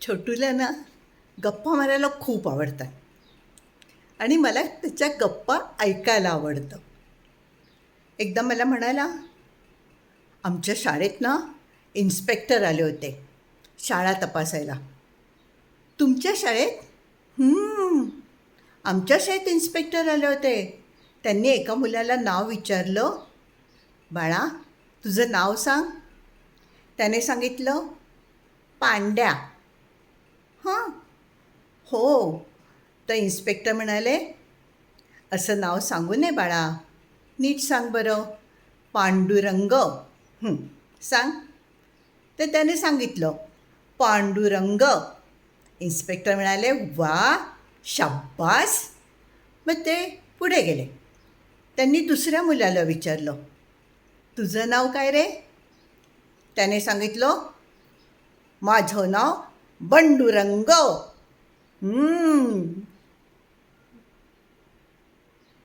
छोटूला ना गप्पा मारायला खूप आवडतात. आणि मला त्याच्या गप्पा ऐकायला आवडतं. एकदा मला म्हणाला आमच्या शाळेत ना इन्स्पेक्टर आले होते शाळा तपासायला. तुमच्या शाळेत? आमच्या शाळेत इन्स्पेक्टर आले होते. त्यांनी एका मुलाला नाव विचारलं. बाळा तुझं नाव सांग. त्याने सांगितलं पांड्या. हां? हो. तर इन्स्पेक्टर म्हणाले असं नाव सांगू नये बाळा. नीट सांग बरं. पांडुरंग. सांग. तर त्याने सांगितलं पांडुरंग. इन्स्पेक्टर म्हणाले वा शाब्बास. मग ते पुढे गेले. त्यांनी दुसऱ्या मुलाला विचारलं तुझं नाव काय रे? त्याने सांगितलं माझं नाव बंडुरंग. हम्म,